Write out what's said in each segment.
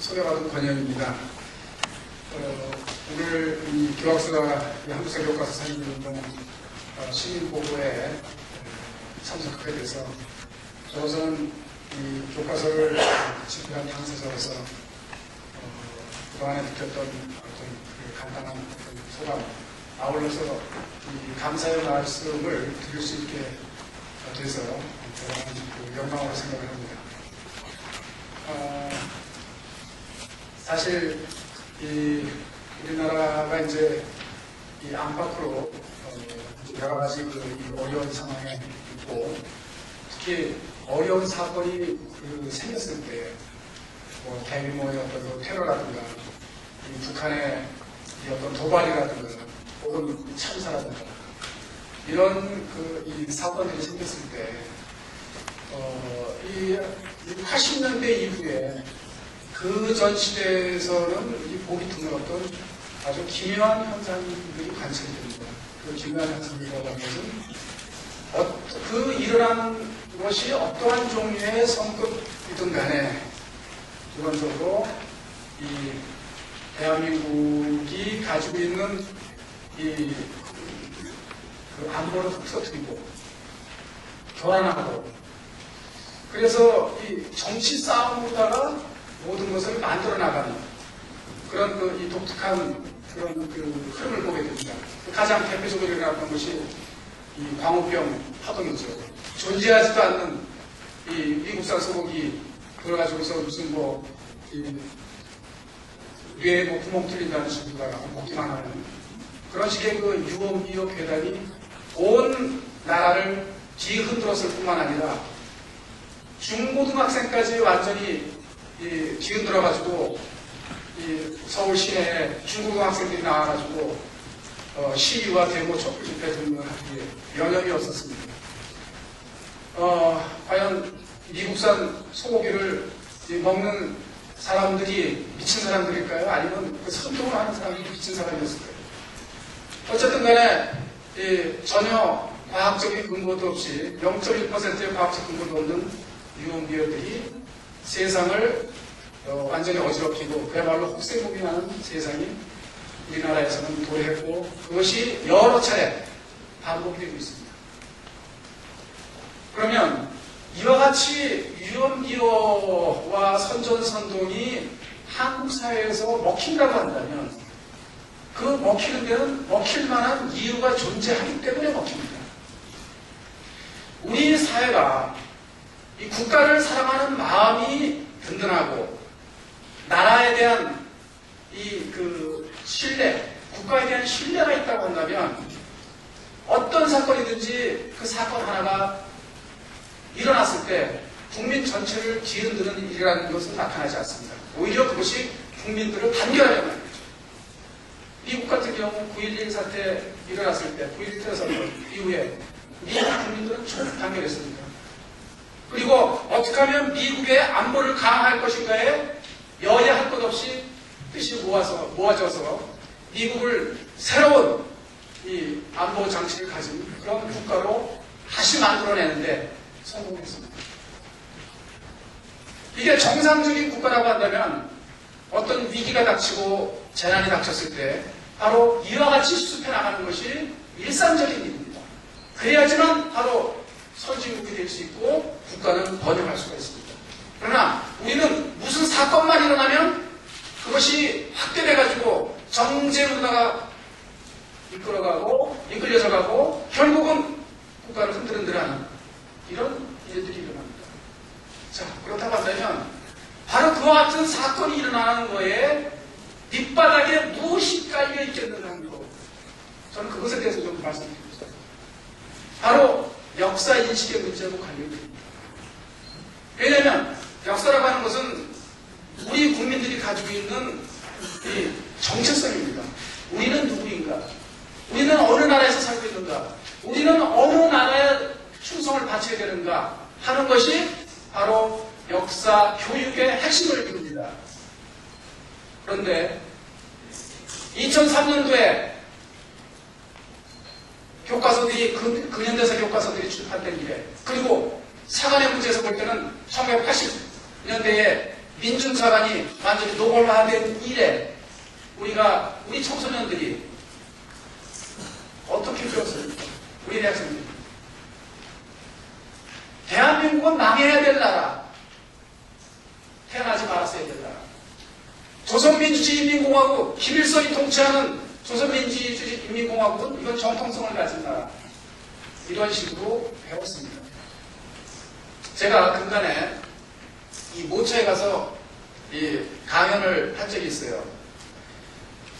소개받은 권영입니다. 어, 오늘 이 교학서가 이 한국사 교과서 사진운동 어, 시민보고에 참석하게 돼서 저것은 이 교과서를 집필한 당사자로서 어, 그동안에 느꼈던 어떤 그 간단한 어떤 소감 아울러서 이 감사의 말씀을 드릴 수 있게 돼서 대단한 그 영광으로 생각을 합니다. 어, 사실 이 우리나라가 이제 이 안팎으로 어, 여러 가지 그이 어려운 상황에 있고 특히 어려운 사건이 그 생겼을 때 뭐 대규모의 어떤 그 테러라든가 이 북한의 이 어떤 도발이라든가 혹은 참사라든가 이런 그 이 사건들이 생겼을 때 어, 이 80년대 이후에 그 전 시대에서는 이 보기 드문 어떤 아주 기묘한 현상들이 관찰이 됩니다. 그 기묘한 현상이라고 하는 것은 어, 그 일어난 것이 어떠한 종류의 성급이든 간에 기본적으로 이 대한민국이 가지고 있는 이 그 안보를 흩어뜨리고 교란하고 그래서 이 정치 싸움으로다가 모든 것을 만들어 나가는 그런 그 이 독특한 그런 그 흐름을 보게 됩니다. 가장 대표적으로 일어났던 것이 이 광우병 파동이죠. 존재하지도 않는 이 미국산 소고기 그걸 가지고서 무슨 뭐, 이 뇌에 뭐 구멍 뚫린다는 식으로다가 먹기만 하는 그런 식의 그 유언, 미역 괴담이 온 나라를 뒤흔들었을 뿐만 아니라 중고등학생까지 완전히 이 뒤흔들어가지고 이 서울 시내에 중고등학생들이 나와가지고 어, 시위와 데모 촛불 집회 등을 하기에 연연이 없었습니다. 어, 과연 미국산 소고기를 먹는 사람들이 미친 사람들일까요? 아니면 그 선동을 하는 사람들이 미친 사람이었을까요? 어쨌든 간에 이 전혀 과학적인 근거도 없이 0.1%의 과학적 근거도 없는 유언비어들이 세상을 어, 완전히 어지럽히고 그야말로 혹세무비 나는 세상이 우리나라에서는 도래했고 그것이 여러 차례 반복되고 있습니다. 그러면 이와 같이 유언비어와 선전선동이 한국 사회에서 먹힌다고 한다면 그 먹히는 데는 먹힐 만한 이유가 존재하기 때문에 먹힙니다. 우리 사회가 이 국가를 사랑하는 마음이 든든하고 나라에 대한 이 그 신뢰, 국가에 대한 신뢰가 있다고 한다면 어떤 사건이든지 그 사건 하나가 일어났을 때 국민 전체를 뒤흔드는 일이라는 것은 나타나지 않습니다. 오히려 그것이 국민들을 단결하려고 하는 거죠. 미국 같은 경우 9.11 사태 일어났을 때, 9.11 사건 이후에 미국 국민들은 총 단결했습니다. 그리고 어떻게 하면 미국의 안보를 강화할 것인가에 여야 할 것 없이 뜻이 모아서, 모아져서 미국을 새로운 이 안보 장치를 가진 그런 국가로 다시 만들어내는데 성공했습니다. 이게 정상적인 국가라고 한다면 어떤 위기가 닥치고 재난이 닥쳤을 때 바로 이와 같이 수습해 나가는 것이 일상적인 일입니다. 그래야지만 바로 선진국이 될 수 있고 국가는 번영할 수가 있습니다. 그러나 우리는 무슨 사건만 일어나면 그것이 확대돼가지고 정쟁으로다가 이끌어가고 이끌려져가고 결국은 국가를 흔들흔들하는 이런 일들이 일어납니다. 자 그렇다고 한다면 바로 그와 같은 사건이 일어나는 거에 밑바닥에 무엇이 깔려 있겠는가 하는 거 저는 그것에 대해서 좀 말씀드리겠습니다. 바로 역사 인식의 문제하고 관련이 됩니다. 왜냐하면 역사라고 하는 것은 우리 국민들이 가지고 있는 이 정체성입니다. 우리는 누구인가? 우리는 어느 나라에서 살고 있는가? 우리는 어느 나라에 충성을 바쳐야 되는가? 하는 것이 바로 역사 교육의 핵심을 이룹니다. 그런데 2003년도에 교과서들이 그, 근현대사 교과서들이 출판된 이래. 그리고 사관의 문제에서 볼 때는 1980년대에 민중사관이 완전히 노골화된 이래. 우리가 우리 청소년들이 어떻게 배웠습니까? 우리 대학생들이. 대한민국은 망해야 될 나라. 태어나지 말았어야 될 나라. 조선민주주의인민공화국 김일성이 통치하는 조선민주주의 인민공화국은 이건 정통성을 가진 나라 이런 식으로 배웠습니다. 제가 근간에 이 모처에 가서 이 강연을 한 적이 있어요.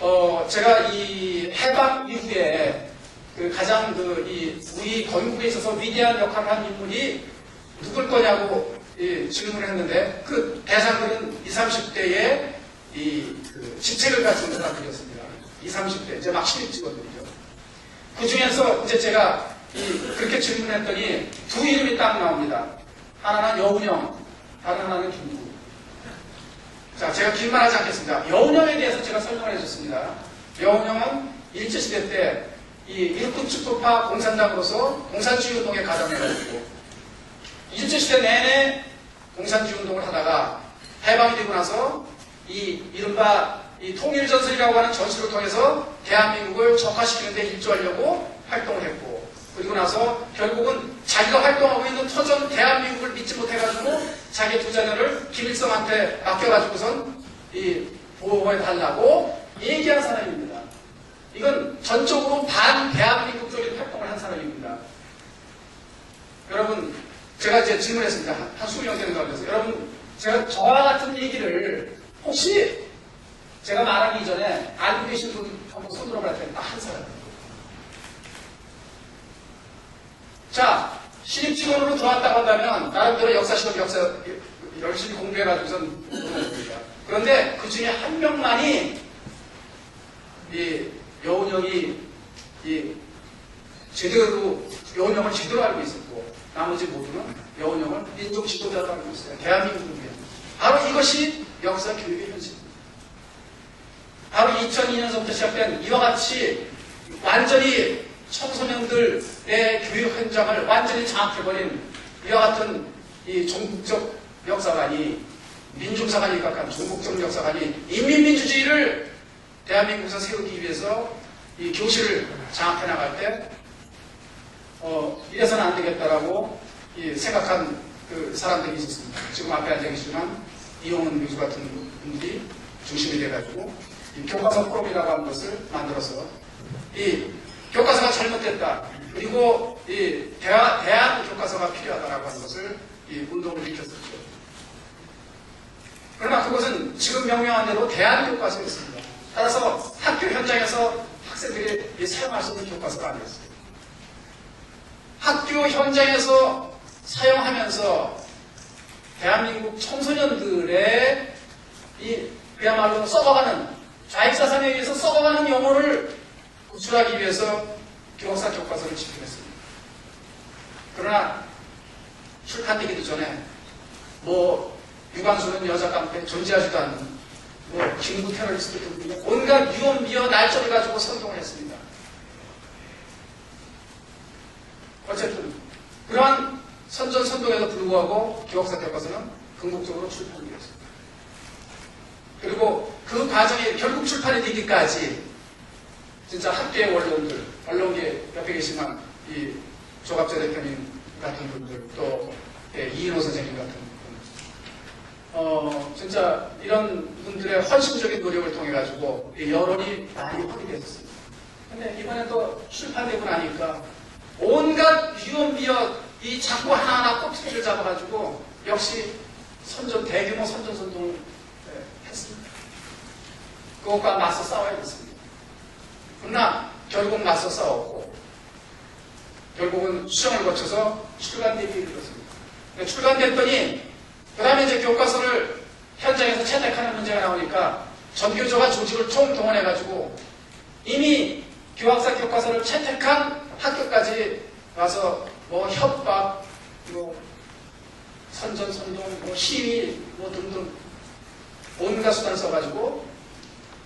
어, 제가 이 해방 이후에 그 가장 그 이 우리 건국에 있어서 위대한 역할을 한 인물이 누굴 거냐고 이 질문을 했는데 그 대상들은 20, 30대의 이 그 직책을 가진 사람들이었습니다. 20, 30대 이제 막 신입 직원들이죠. 그 중에서 이제 제가 이 그렇게 질문했더니 두 이름이 딱 나옵니다. 하나는 여운형, 다른 하나는 김구. 자, 제가 긴말 하지 않겠습니다. 여운형에 대해서 제가 설명을 해줬습니다. 여운형은 일제시대 때 이 일꾼 축소파 공산당으로서 공산주의 운동에 가담해가지고 일제시대 내내 공산주의 운동을 하다가 해방이 되고 나서 이 이른바 이 통일전선이라고 하는 전술을 통해서 대한민국을 적화시키는 데 일조하려고 활동을 했고 그리고 나서 결국은 자기가 활동하고 있는 터전 대한민국을 믿지 못해가지고 자기 두 자녀를 김일성한테 맡겨가지고선 이 보호해 달라고 얘기한 사람입니다. 이건 전적으로 반 대한민국적인 활동을 한 사람입니다. 여러분, 제가 이제 질문했습니다. 한, 한 20명 되는 가운데서. 여러분, 제가 저와 같은 얘기를 혹시 제가 말하기 전에 알고 계신 분 한번 손들어 봐야 되겠다. 한 사람. 자, 신입 직원으로 들어왔다고 한다면, 나름대로 역사 시험 역사 열심히 공부해가지고선. 그런데 그 중에 한 명만이 이 여운형이 이 제대로 여운형을 제대로 알고 있었고 나머지 모두는 여운형을 민족 지도자로 알고 있어요. 대한민국을 위해. 바로 이것이 역사 교육의 현실입니다. 바로 2002년서부터 시작된 이와 같이 완전히 청소년들의 교육 현장을 완전히 장악해버린 이와 같은 이 종국적 역사관이 민중사관이 각한 종국적 역사관이 인민민주주의를 대한민국에서 세우기 위해서 이 교실을 장악해 나갈 때, 어, 이래서는 안 되겠다라고 이 생각한 그 사람들이 있었습니다. 지금 앞에 앉아 계시지만 이용훈 교수 같은 분들이 중심이 돼가지고 이 교과서 프로이라고 하는 것을 만들어서 이 교과서가 잘못됐다. 그리고 이 대한, 대한 교과서가 필요하다라고 하는 것을 이 운동을 일으켰었죠. 그러나 그것은 지금 명명한 대로 대한 교과서였습니다. 따라서 학교 현장에서 학생들이 사용할 수 있는 교과서가 아니었어요. 학교 현장에서 사용하면서 대한민국 청소년들의 이 그야말로 썩어가는 좌익사상에 의해서 썩어가는 영혼을 구출하기 위해서 교사 교과서를 집필했습니다. 그러나 출판되기도 전에 뭐 유관수는 여자 깡패 존재하지도 않는 뭐 중국 테러리스트 등등의 온갖 유언비어 날짜를 가지고 선동을 했습니다. 어쨌든 그러한 선전 선동에도 불구하고 기억사 교과서는 궁극적으로 출판이 되었습니다. 그리고 그 과정이 결국 출판이 되기까지 진짜 학계의 원론들, 언론계 옆에 계시면 이 조갑재 대표님 같은 분들 또 예, 이인호 선생님 같은 분 어, 진짜 이런 분들의 헌신적인 노력을 통해 가지고 여론이 많이 확대됐습니다. 근데 이번에 또 출판되고 나니까 온갖 유언비어 이 자꾸 하나하나 꼬투리를 잡아가지고 역시 선전 대규모 선전 선동을 네, 했습니다. 그것과 맞서 싸워야겠습니다. 그러나 결국 맞서 싸웠고 결국은 수정을 거쳐서 출간되기 이르렀습니다. 출간됐더니 그 다음에 이제 교과서를 현장에서 채택하는 문제가 나오니까 전교조가 조직을 총동원해가지고 이미 교학사 교과서를 채택한 학교까지 와서 뭐 협박, 뭐 선전선동, 뭐 시위, 뭐 등등 온갖 수단 써가지고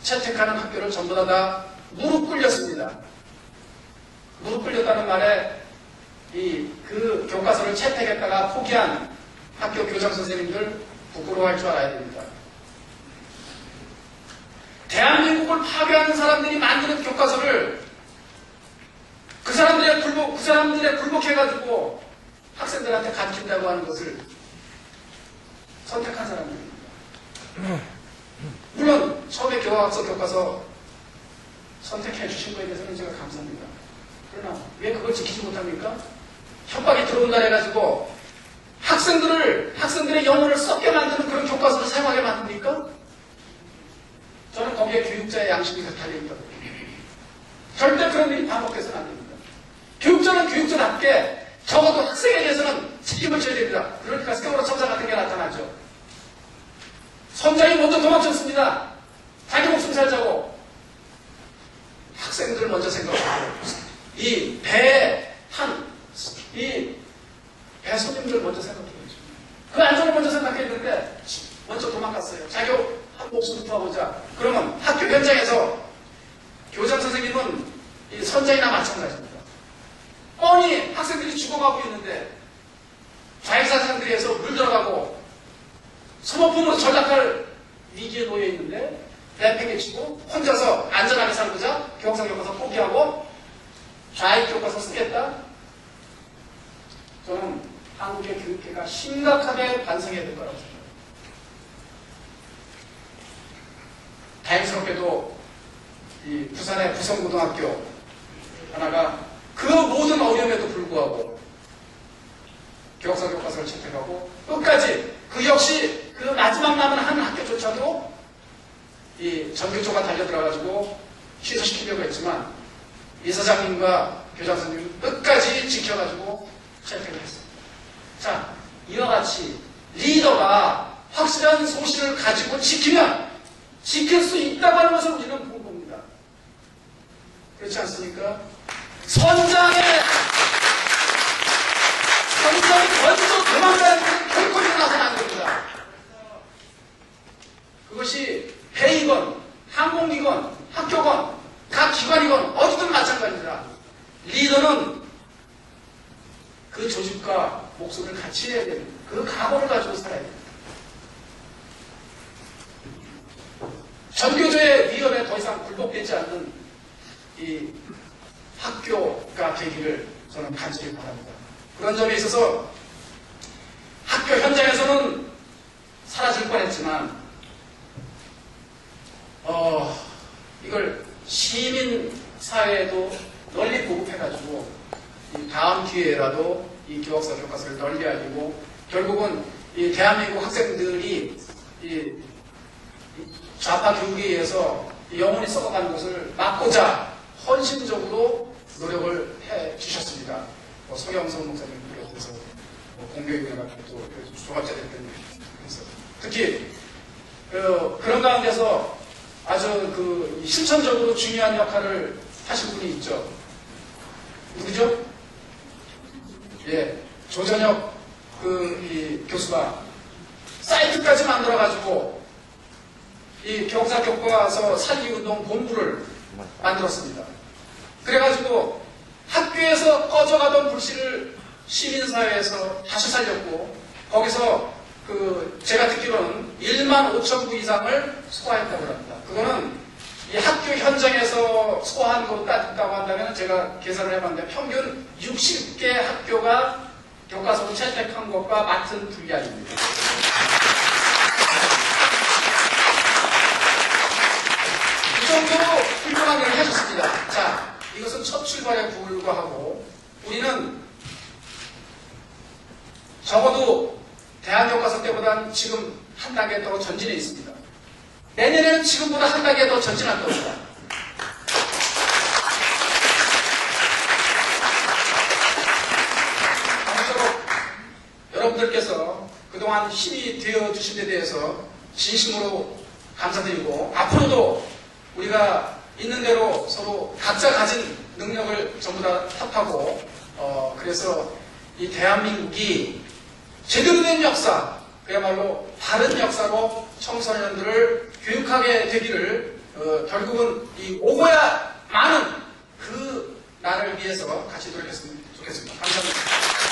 채택하는 학교를 전부 다, 다 무릎 꿇렸습니다. 무릎 꿇렸다는 말에 이 그 교과서를 채택했다가 포기한 학교 교장 선생님들 부끄러워할 줄 알아야 됩니다. 대한민국을 파괴하는 사람들이 만드는 교과서를 그 사람들의 굴복, 그 사람들의 굴복해가지고 학생들한테 가르친다고 하는 것을 선택한 사람들입니다. 물론 처음에 교과서 교과서 선택해 주신 거에 대해서는 제가 감사합니다. 그러나 왜 그걸 지키지 못합니까? 협박이 들어온다 해가지고 학생들을 학생들의 영혼을 썩게 만드는 그런 교과서를 사용하게 만듭니까? 저는 거기에 교육자의 양심이 달려 있다고. 절대 그런 일이 반복해서는 안 됩니다. 교육자는 교육자답게 적어도 학생에 대해서는 책임을 져야 됩니다. 그러니까 세월호 참사 같은 게 나타나죠. 선장이 먼저 도망쳤습니다. 자기 목숨 살자고. 학생들을 먼저 생각하고 이배 탄, 이 배손님들 먼저 생각해야죠. 그 안전을 먼저 생각했는데 먼저 도망갔어요. 자기 한 목숨 구하고자. 그러면 학교 현장에서 교장 선생님은 이 선장이나 마찬가지입니다. 뻔히 학생들이 죽어가고 있는데 자유사상들에서 물 들어가고 소모품으로 전락할 위기에 놓여 있는데 내팽개 치고 혼자서 안전하게 살고자 교육상 교과서 포기하고 좌익 교과서 쓰겠다? 저는 한국의 교육계가 심각하게 반성해야 될 거라고 생각합니다. 다행스럽게도 이 부산의 부성고등학교 하나가 그 모든 어려움에도 불구하고 교육사 교과서를 채택하고 끝까지 그 역시 그 마지막 남은 한 학교조차도 이 전교조가 달려들어가지고 취소시키려고 했지만 이사장님과 교장 선생님 끝까지 지켜가지고 채택을 했습니다. 자, 이와 같이 리더가 확실한 소신을 가지고 지키면 지킬 수 있다고 하는 것을 우리는 본 겁니다. 그렇지 않습니까? 선장의 선장이 먼저 도망가는 것은 결코 일어나서는 안 됩니다. 그것이 배이건 항공기건 학교건 각 기관이건 어디든 마찬가지입니다. 리더는 그 조직과 목숨을 같이 해야 됩니다. 그 각오를 가지고 살아야 됩니다. 전교조의 위험에 더 이상 굴복되지 않는 이 학교가 되기를 저는 간절히 바랍니다. 그런 점에 있어서 학교 현장에서는 사라질 뻔했지만 어, 이걸 시민 사회에도 널리 보급해가지고 이 다음 기회라도 이 교학사 교과서를 널리 알리고 결국은 이 대한민국 학생들이 이 좌파 교육에 의해서 영혼이 썩어가는 것을 막고자 헌신적으로 노력을 해 주셨습니다. 뭐 서경성 목사님 비롯해서 뭐 공교육회가 또 조합자 됐던 그래서 특히 그, 그런 가운데서 아주 그 실천적으로 중요한 역할을 하신 분이 있죠. 누구죠? 예, 조전혁 그이 교수가 사이트까지 만들어가지고 이 경사 교과서 살리 운동 본부를 만들었습니다. 그래가지고 꺼져가던 불씨를 시민사회에서 다시 살렸고 거기서 그 제가 듣기로는 1만 5천 부 이상을 소화했다고 합니다. 그거는 이 학교 현장에서 소화한 것로 따진다고 한다면 제가 계산을 해봤는데 평균 60개 학교가 교과서를 채택한 것과 같은 분량입니다. 이 정도로 훌륭한 일을 해줬습니다. 자, 이것은 첫 출발에 불과하고 우리는 적어도 지금 한 단계 더 전진해 있습니다. 내년에는 지금보다 한 단계 더 전진할 겁니다. 아무쪼록 여러분들께서 그동안 힘이 되어 주신 데 대해서 진심으로 감사드리고 앞으로도 우리가 있는 대로 서로 각자 가진 능력을 전부 다 합하고 어, 그래서 이 대한민국이 제대로 된 역사 그야말로 바른 역사로 청소년들을 교육하게 되기를 어, 결국은 이 오고야 많은 그 나를 위해서 같이 노력했으면 좋겠습니다. 감사합니다.